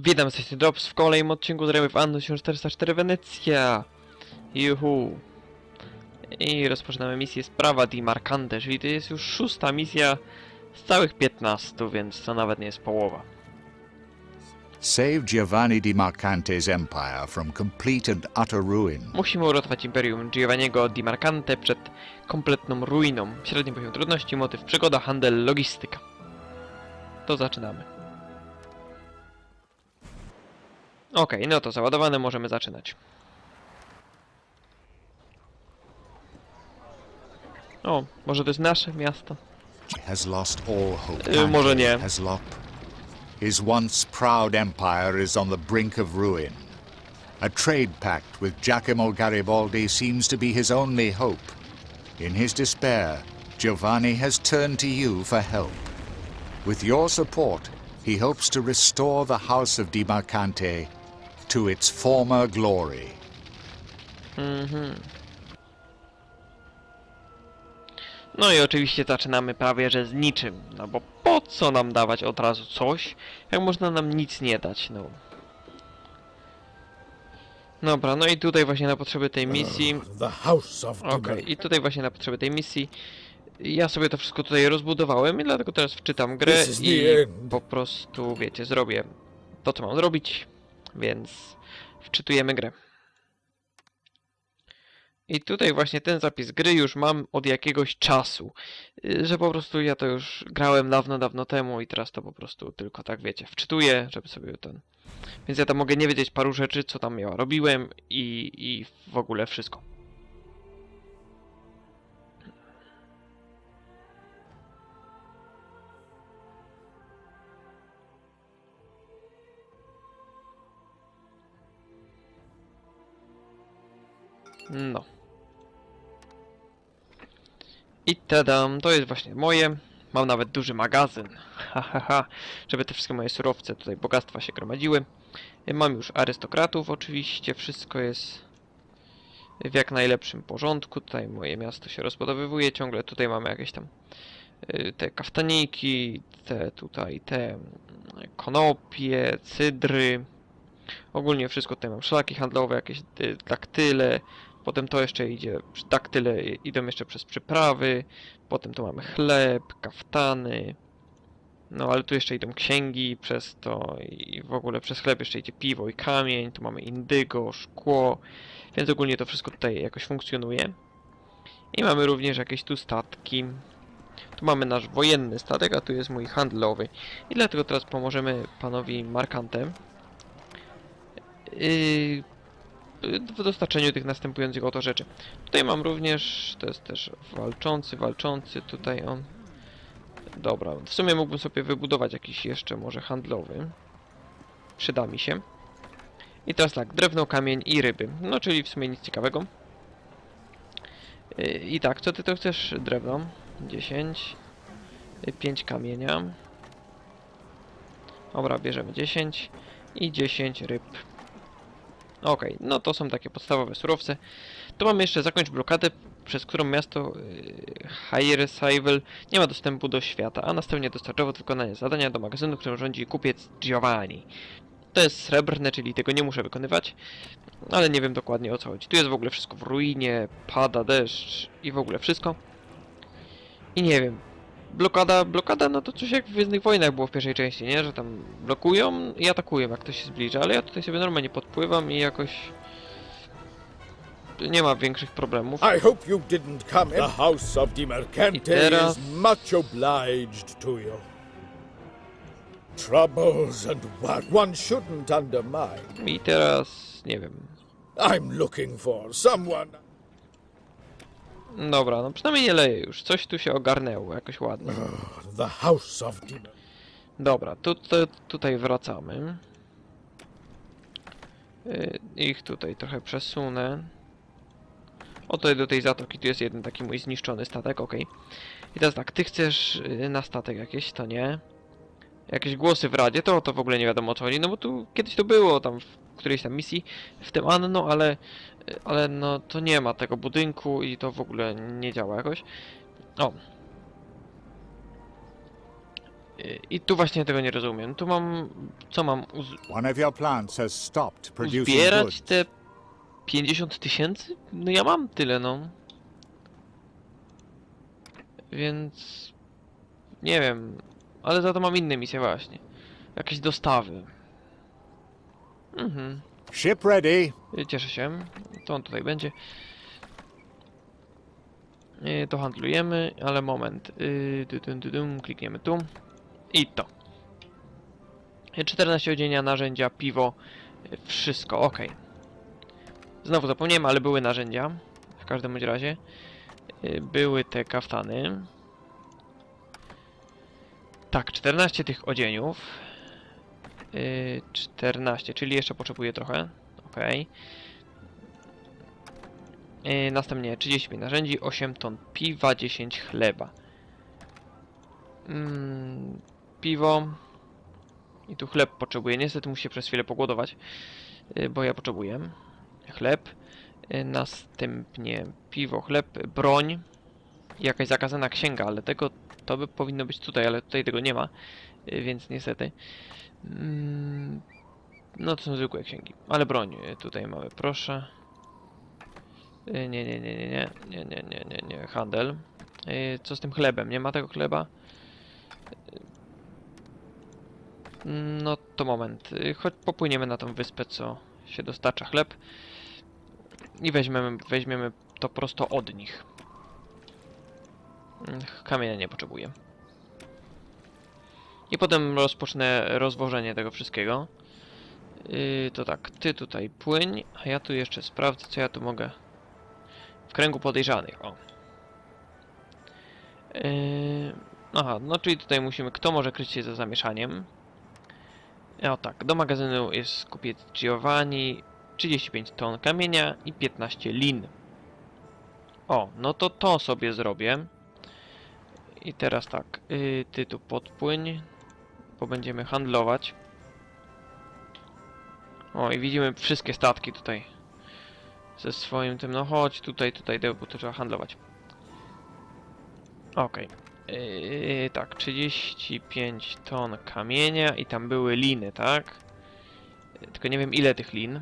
Witam, z Drops w kolejnym odcinku z Remy w Anno 1404 Wenecja. Juhu. I rozpoczynamy misję Sprawa di Marcante, czyli to jest już szósta misja z całych 15, więc to nawet nie jest połowa. Save Giovanni di Marcante's empire from complete and utter ruin. Musimy uratować Imperium Giovanniego di Marcante przed kompletną ruiną. Średni poziom trudności, motyw przygoda, handel, logistyka. To zaczynamy. Okej, no to załadowane, możemy zaczynać. O, może to jest nasze miasto? Has lost all hope. Y, może nie. Has lost. His once proud empire is on the brink of ruin. A trade pact with Giacomo Garibaldi seems to be his only hope. In his despair, Giovanni has turned to you for help. With your support, he hopes to restore the House of Di Marcante to its former glory. No i oczywiście zaczynamy prawie że z niczym, no bo po co nam dawać od razu coś, jak można nam nic nie dać, no. Dobra, no i tutaj właśnie na potrzeby tej misji, of okej, i tutaj właśnie na potrzeby tej misji, ja sobie to wszystko tutaj rozbudowałem i dlatego teraz wczytam grę i po prostu, wiecie, zrobię to, co mam zrobić, więc wczytujemy grę. I tutaj właśnie ten zapis gry już mam od jakiegoś czasu, y, że po prostu ja to już grałem dawno, dawno temu i teraz to po prostu tylko tak wiecie, wczytuję, żeby sobie ten... Więc ja tam mogę nie wiedzieć paru rzeczy, co tam ja robiłem i, i w ogóle wszystko. No. I tadam, to jest właśnie moje. Mam nawet duży magazyn. Ha, ha, ha. Żeby te wszystkie moje surowce, tutaj bogactwa się gromadziły. Y, Mam już arystokratów oczywiście, wszystko jest w jak najlepszym porządku. Tutaj moje miasto się rozbudowywuje ciągle. Tutaj mamy jakieś tam y, te kaftaniki, te tutaj te mm, konopie, cydry. Ogólnie wszystko tutaj mam szlaki handlowe, jakieś y, daktyle. Potem to jeszcze idzie, daktyle idą jeszcze przez przyprawy. Potem tu mamy chleb, kaftany. No ale tu jeszcze idą księgi przez to i w ogóle przez chleb jeszcze idzie piwo i kamień. Tu mamy indygo, szkło. Więc ogólnie to wszystko tutaj jakoś funkcjonuje. I mamy również jakieś tu statki. Tu mamy nasz wojenny statek, a tu jest mój handlowy. I dlatego teraz pomożemy panowi Markantem. Yy, w dostarczeniu tych następujących oto rzeczy. Tutaj mam również, to jest też walczący, walczący, tutaj on. Dobra, w sumie mógłbym sobie wybudować jakiś jeszcze może handlowy. Przyda mi się. I teraz tak, drewno, kamień i ryby. No, czyli w sumie nic ciekawego. Yy, I tak, co ty to chcesz? Drewno. 10. 5 kamienia. Dobra, bierzemy 10. I 10 ryb. Okej, no to są takie podstawowe surowce. Tu mamy jeszcze zakończ blokadę, przez którą miasto yy, Hyresaivel nie ma dostępu do świata, a następnie dostarczowo wykonanie zadania do magazynu, którym rządzi kupiec Giovanni. To jest srebrne, czyli tego nie muszę wykonywać, ale nie wiem dokładnie o co chodzi. Tu jest w ogóle wszystko w ruinie, pada deszcz i w ogóle wszystko. I nie wiem, blokada, blokada, no to coś jak w Gwiezdnych Wojnach było w pierwszej części, nie? Że tam blokują i atakują, jak ktoś się zbliża, ale ja tutaj sobie normalnie podpływam i jakoś... Nie ma większych problemów. I hope you didn't come in. The House of Di Mercante teraz- is much obliged to you. Troubles and what one shouldn't undermine. I teraz... nie wiem... I'm looking for someone. Dobra, no przynajmniej nie leje już. Coś tu się ogarnęło, jakoś ładnie. The House of Dobra, tu, tu, tutaj wracamy. Y, Ich tutaj trochę przesunę. O, tutaj do tej zatoki, tu jest jeden taki mój zniszczony statek, okej. I teraz tak, ty chcesz y, na statek jakieś, to nie. Jakieś głosy w radzie, to, to w ogóle nie wiadomo o co chodzi, no bo tu kiedyś to było tam w którejś tam misji, w tym Anno, ale, ale no to nie ma tego budynku i to w ogóle nie działa jakoś. O, I tu właśnie tego nie rozumiem. Tu mam... Co mam? Uz uzbierać te 50 tysięcy? No ja mam tyle, no. Więc... Nie wiem. Ale za to mam inne misje właśnie. Jakieś dostawy. Mhm. Ship ready. Y, Cieszę się. To on tutaj będzie. Y, To handlujemy, ale moment. Y, Klikniemy tu. I to. Y, 14 odzienia, narzędzia, piwo. y, Wszystko, ok. Znowu zapomniałem, ale były narzędzia. W każdym razie. Y, Były te kaftany. Tak, 14 tych odzieniów. Y, 14, czyli jeszcze potrzebuję trochę. Yy, następnie 35 narzędzi, 8 ton piwa, 10 chleba. Mm, piwo. I tu chleb potrzebuję. Niestety muszę przez chwilę pogłodować, yy, bo ja potrzebuję chleb. Yy, następnie piwo, chleb, broń. Jakaś zakazana księga, ale tego to by powinno być tutaj, ale tutaj tego nie ma, więc niestety. Mm, no to są zwykłe księgi. Ale broń y, tutaj mamy, proszę. Y, Nie, nie, nie, nie, nie, nie, nie, nie, nie, nie, handel. Y, Co z tym chlebem? Nie ma tego chleba? Y, No to moment. Y, Choć popłyniemy na tą wyspę, co się dostarcza chleb. I weźmiemy, weźmiemy to prosto od nich. Mm, Kamienia nie potrzebuję. I potem rozpocznę rozwożenie tego wszystkiego. Yy, to tak, ty tutaj płyń, a ja tu jeszcze sprawdzę, co ja tu mogę w kręgu podejrzanych, o. Yy, aha, no czyli tutaj musimy, kto może kryć się za zamieszaniem. O tak, do magazynu jest kupiec Giovanni, 35 ton kamienia i 15 lin. O, no to to sobie zrobię. I teraz tak, yy, ty tu podpłyń, bo będziemy handlować. O, i widzimy wszystkie statki tutaj. Ze swoim tym, no chodź tutaj, tutaj, bo to trzeba handlować. Okej. Yy, tak, 35 ton kamienia i tam były liny, tak? Tylko nie wiem ile tych lin.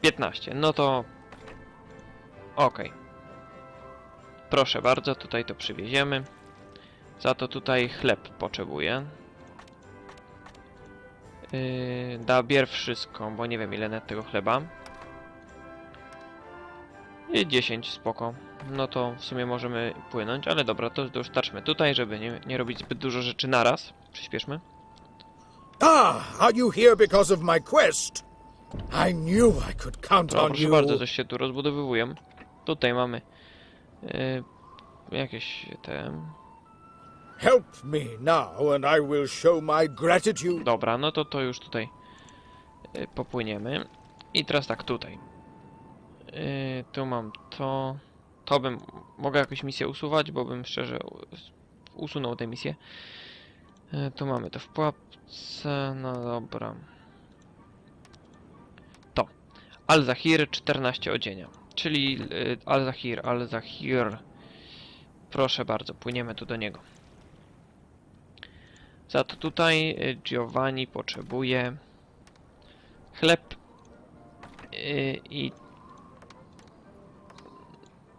15, no to... Okej. Proszę bardzo, tutaj to przywieziemy. Za to tutaj chleb potrzebuję. Yy, da bier wszystko, bo nie wiem ile net tego chleba. I 10, spoko. No to w sumie możemy płynąć, ale dobra, to już starczmy tutaj, żeby nie, nie robić zbyt dużo rzeczy naraz. Przyspieszmy. Ah, are you here because of my quest? I knew I could count on proszę you. bardzo, coś się tu rozbudowywują. Tutaj mamy yy, jakieś te... Help me now, and I will show my gratitude. Dobra, no to to już tutaj yy, popłyniemy. I teraz tak, tutaj. Yy, tu mam to. To bym... Mogę jakąś misję usuwać, bo bym szczerze usunął tę misję. Yy, tu mamy to w pułapce, no dobra. To. Al-Zahir 14 odzienia. Czyli Al-Zahir, Al-Zahir. Proszę bardzo, płyniemy tu do niego. Za to tutaj y, Giovanni potrzebuje chleb y, i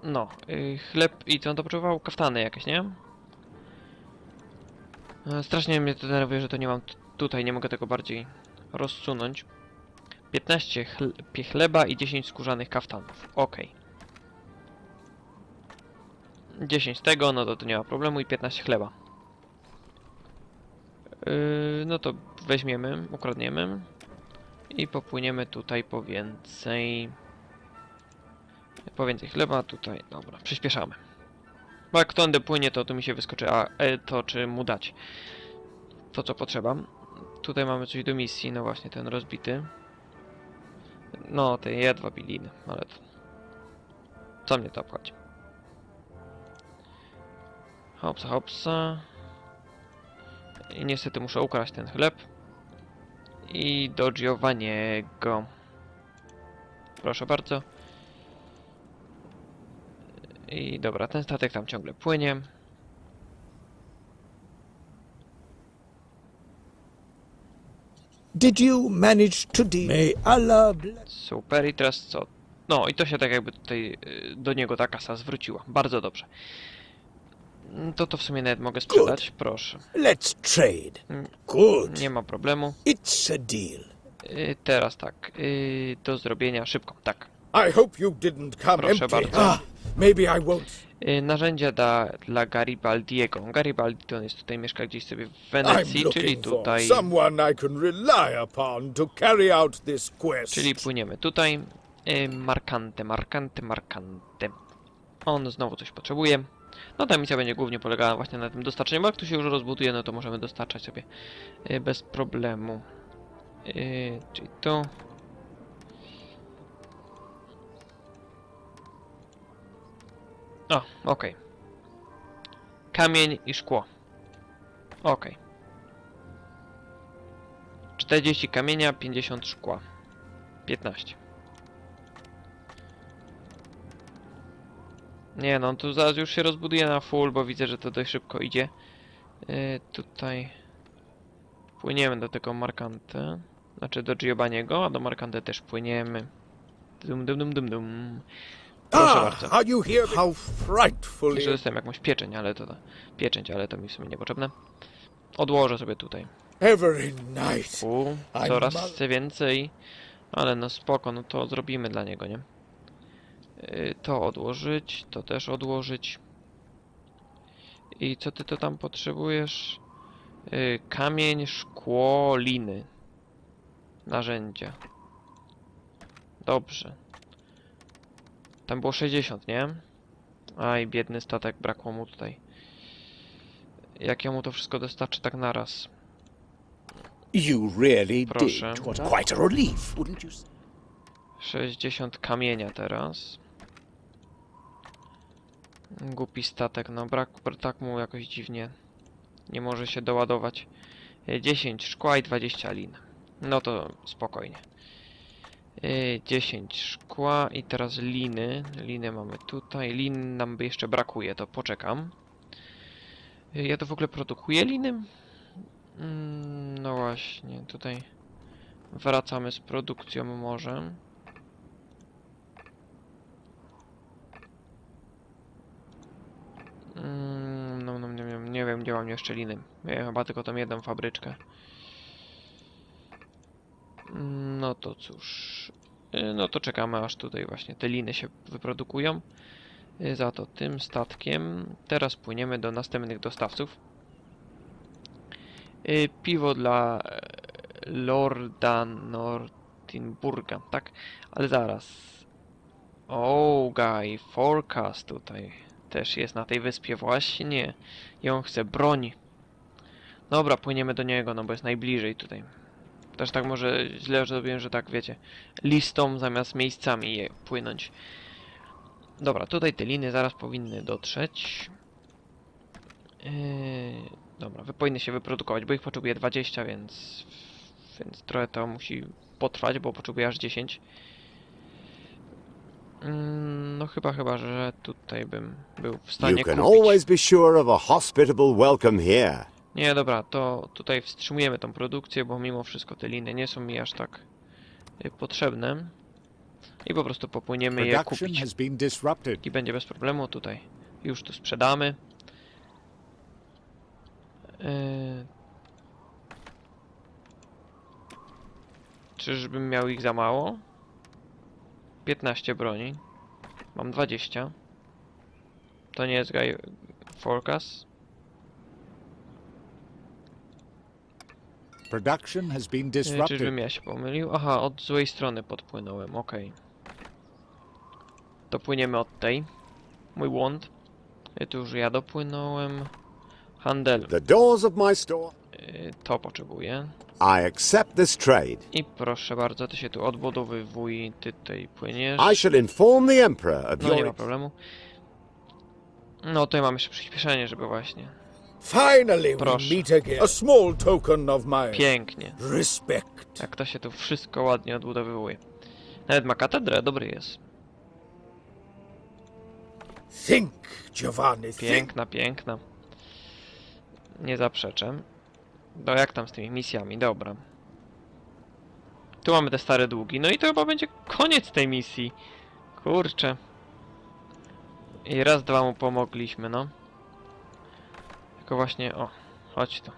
no, y, chleb i co on to potrzebował? Kaftany jakieś, nie? E, Strasznie mnie to denerwuje, że to nie mam tutaj, nie mogę tego bardziej rozsunąć. 15 chl pie- chleba i 10 skórzanych kaftanów. Okej. 10 tego, no to, to nie ma problemu i 15 chleba. Yy, no to weźmiemy, ukradniemy i popłyniemy tutaj po więcej po więcej chleba tutaj, dobra, przyspieszamy. Bo jak tądy płynie to tu mi się wyskoczy, a e, to czy mu dać? To co potrzeba tutaj mamy coś do misji, no właśnie ten rozbity. No te jedwab i liny, ale to co mnie to obchodzi? Hopsa hopsa i niestety muszę ukraść ten chleb. I do Giovanniego. Proszę bardzo. I dobra, ten statek tam ciągle płynie. Did you manage to May Allah Super, i teraz co? No i to się tak jakby tutaj y, do niego ta kasa zwróciła. Bardzo dobrze. Mm, To to w sumie nawet mogę sprzedać, proszę. Let's trade. Mm. Good. Nie ma problemu. It's a deal. Y, Teraz tak, y, do zrobienia szybko, tak. I hope you didn't come Proszę empty. bardzo. Ah, maybe I won't. Y, Narzędzia dla, dla Garibaldiego. Garibaldi to on jest tutaj, mieszka gdzieś sobie w I'm Wenecji, czyli looking for tutaj, someone I can rely upon to carry out this quest. czyli płyniemy tutaj. Y, Markante, Markante, Markante. On znowu coś potrzebuje. No ta misja będzie głównie polegała właśnie na tym dostarczeniu, bo jak tu się już rozbuduje, no to możemy dostarczać sobie y, bez problemu. Y, Czyli tu. O, okej. Kamień i szkło. Okej. 40 kamienia, 50 szkła. 15. Nie no, tu zaraz już się rozbuduje na full, bo widzę, że to dość szybko idzie. Yy, tutaj płyniemy do tego Markante. Znaczy do Giovanniego, a do Markante też płyniemy. Dum dum dum dum dum. Proszę ah, bardzo. are you here? How frightfully. Jeszcze dostałem jakąś pieczeń, ale to pieczęć, ale to mi w sumie niepotrzebne. Odłożę sobie tutaj. Every night. U, coraz więcej. Ale no spoko, no to zrobimy dla niego, nie? Yy, to odłożyć, to też odłożyć. I co ty to tam potrzebujesz? Yy, kamień, szkło, liny. Narzędzia. Dobrze. Tam było 60, nie? Aj, biedny statek, brakło mu tutaj. Jak ja mu to wszystko dostarczę tak naraz? You really Proszę. did. Quite a relief, wouldn't you say? 60 kamienia teraz. Głupi statek, no brak, tak mu jakoś dziwnie. Nie może się doładować. E, 10 szkła i 20 lin. No to spokojnie. E, 10 szkła i teraz liny. Liny mamy tutaj. Lin nam jeszcze brakuje, to poczekam. E, Ja to w ogóle produkuję liny? Mm, No właśnie, tutaj wracamy z produkcją może. Mm, no, no, nie, wiem, nie wiem, gdzie mam jeszcze liny. Miałem chyba tylko tą jedną fabryczkę. No to cóż. Y, No to czekamy aż tutaj właśnie te liny się wyprodukują. Y, Za to tym statkiem teraz płyniemy do następnych dostawców. Y, Piwo dla e, Lorda Nortinburga, tak? Ale zaraz. O, guy, forecast tutaj też jest na tej wyspie właśnie. I on chce broń. Dobra, płyniemy do niego, no bo jest najbliżej tutaj. Też tak może źle zrobiłem, że tak wiecie, listą zamiast miejscami je płynąć. Dobra, tutaj te liny zaraz powinny dotrzeć. Yy, dobra, powinny się wyprodukować, bo ich potrzebuję 20, więc, więc trochę to musi potrwać, bo potrzebuję aż 10. Mm, No chyba, chyba, że tutaj bym był w stanie You can kupić. always be sure of a hospitable welcome here. Nie, dobra, to tutaj wstrzymujemy tą produkcję, bo mimo wszystko te liny nie są mi aż tak y, potrzebne. I po prostu popłyniemy je Production kupić. has been disrupted. I będzie bez problemu tutaj. Już tu sprzedamy. Yy... Czyżbym miał ich za mało? 15 broni. Mam 20. To nie jest Guy Forecast. Production has been disrupted. Czyżbym ja się pomylił? Aha, od złej strony podpłynąłem, okej. Dopłyniemy od tej. Mój błąd. Yy, Tu już ja dopłynąłem. Handel. The doors of my store. Yy, To potrzebuję. I accept this trade. I proszę bardzo, ty się tu odbudowywuj, ty tutaj płyniesz. I shall inform the Emperor of No nie ma your. problemu. No tutaj mam jeszcze przyspieszenie, żeby właśnie. Finally, we Proszę. meet again. A small token of my Pięknie. respect. Jak to się tu wszystko ładnie odbudowywuje. Nawet ma katedrę, dobry jest. Think, Giovanni, think. Piękna, piękna. Nie zaprzeczę. No jak tam z tymi misjami? Dobra. Tu mamy te stare długi. No i to chyba będzie koniec tej misji. Kurczę. I raz, dwa mu pomogliśmy, no. Tylko właśnie, o, chodź tu.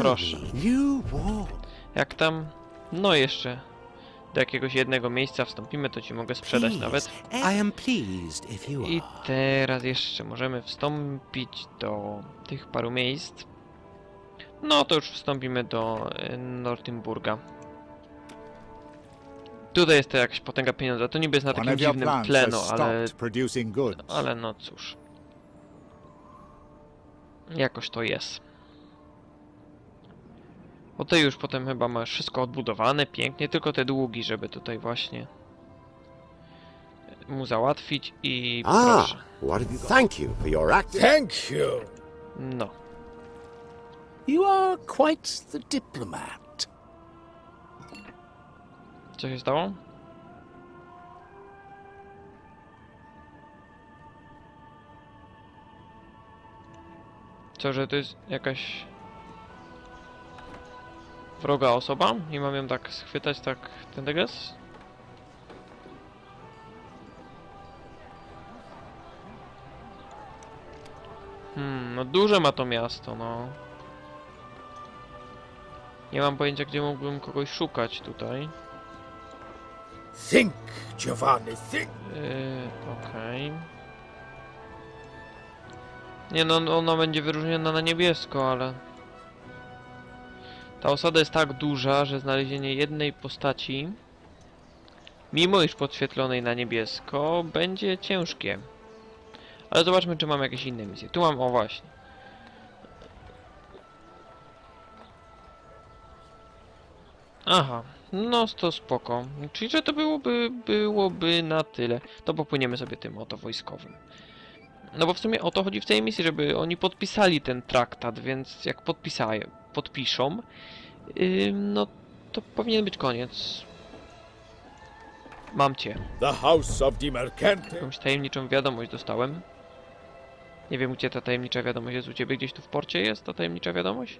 Proszę. Jak tam? No jeszcze do jakiegoś jednego miejsca wstąpimy, to ci mogę sprzedać nawet. I teraz jeszcze możemy wstąpić do tych paru miejsc. No to już wstąpimy do e, Nortymburga. Tutaj jest to jakaś potęga pieniądza. To niby jest na takim dziwnym plants tle, has no ale, ale no cóż. Jakoś to jest. Bo ty już potem chyba masz wszystko odbudowane pięknie, tylko te długi, żeby tutaj właśnie mu załatwić i proszę. Ah, what have you? Thank you for your act. Thank you. No. You are quite the diplomat. Co się stało? Co, że to jest jakaś wroga osoba i mam ją tak schwytać, tak ten deges? Hmm, no duże ma to miasto, no. Nie mam pojęcia, gdzie mógłbym kogoś szukać tutaj. Think, Giovanni, think. Yy, okej. Nie no, no, ona będzie wyróżniona na niebiesko, ale... Ta osada jest tak duża, że znalezienie jednej postaci, mimo iż podświetlonej na niebiesko, będzie ciężkie. Ale zobaczmy, czy mam jakieś inne misje. Tu mam, o właśnie. Aha, no to spoko. Czyli, że to byłoby, byłoby na tyle. To popłyniemy sobie tym oto wojskowym. No bo w sumie o to chodzi w tej misji, żeby oni podpisali ten traktat, więc jak podpisają, podpiszą, ym, no to powinien być koniec. Mam cię. The House of Mercante. Jakąś tajemniczą wiadomość dostałem. Nie wiem, gdzie ta tajemnicza wiadomość jest u ciebie. Gdzieś tu w porcie jest ta tajemnicza wiadomość?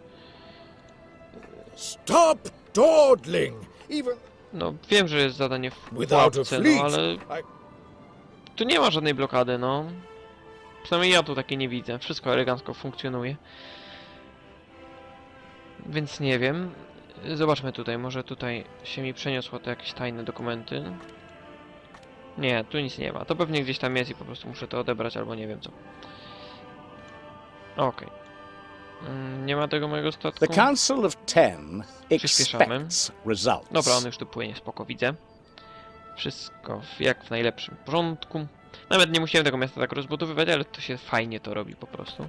Stop dawdling. Even No, wiem, że jest zadanie w without a pułapce, no fleet. ale I... tu nie ma żadnej blokady, no. Przynajmniej ja tu takiej nie widzę. Wszystko elegancko funkcjonuje. Więc nie wiem. Zobaczmy tutaj, może tutaj się mi przeniosło te jakieś tajne dokumenty. Nie, tu nic nie ma. To pewnie gdzieś tam jest i po prostu muszę to odebrać albo nie wiem co. Okej. Mm, Nie ma tego mojego statku. The Council of Ten Przyspieszamy. expects results. Dobra, on już tu płynie, spoko, widzę. Wszystko w, jak w najlepszym porządku. Nawet nie musiałem tego miasta tak rozbudowywać, ale to się fajnie to robi po prostu.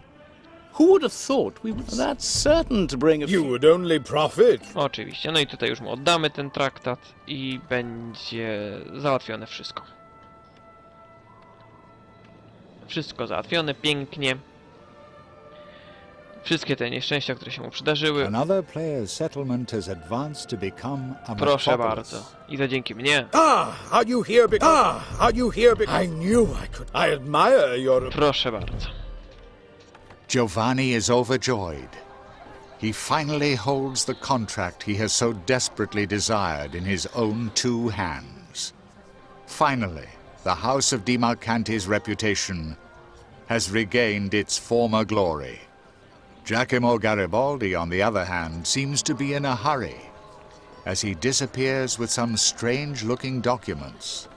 Who would have thought we would... That's certain to bring a You would only profit. Oczywiście, no i tutaj już mu oddamy ten traktat i będzie załatwione wszystko. Wszystko załatwione, pięknie. Wszystkie te nieszczęścia, które się mu przydarzyły, Another player's settlement has advanced to become a proszę bardzo. I to dzięki mnie. Ah, are you here. Ah, are you here. I knew I could... I admire your... Proszę bardzo. Giovanni is overjoyed. He finally holds the contract he has so desperately desired in his own two hands. Finally, the House of Dimalcante's reputation has regained its former glory. Giacomo Garibaldi, on the other hand, seems to be in a hurry, as he disappears with some strange-looking documents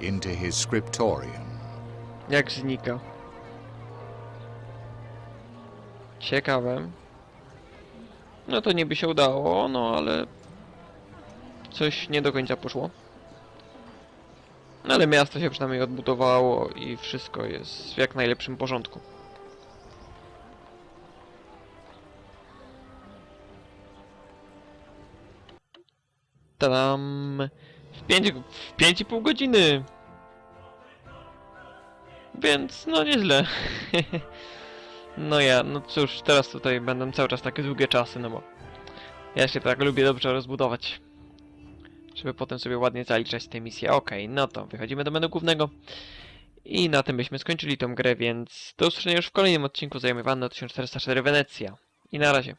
into his scriptorium. Jak znika. Ciekawe. No to niby się udało, no ale coś nie do końca poszło. No ale miasto się przynajmniej odbudowało i wszystko jest w jak najlepszym porządku. Tadam! W 5 w pięć i pół godziny! Więc no nieźle. no ja, no cóż, teraz tutaj będą cały czas takie długie czasy, no bo ja się tak lubię dobrze rozbudować. Żeby potem sobie ładnie zaliczać te misje. Okej, no to wychodzimy do menu głównego. I na tym byśmy skończyli tą grę, więc do usłyszenia już w kolejnym odcinku zajmowanym 1404 Wenecja. I na razie.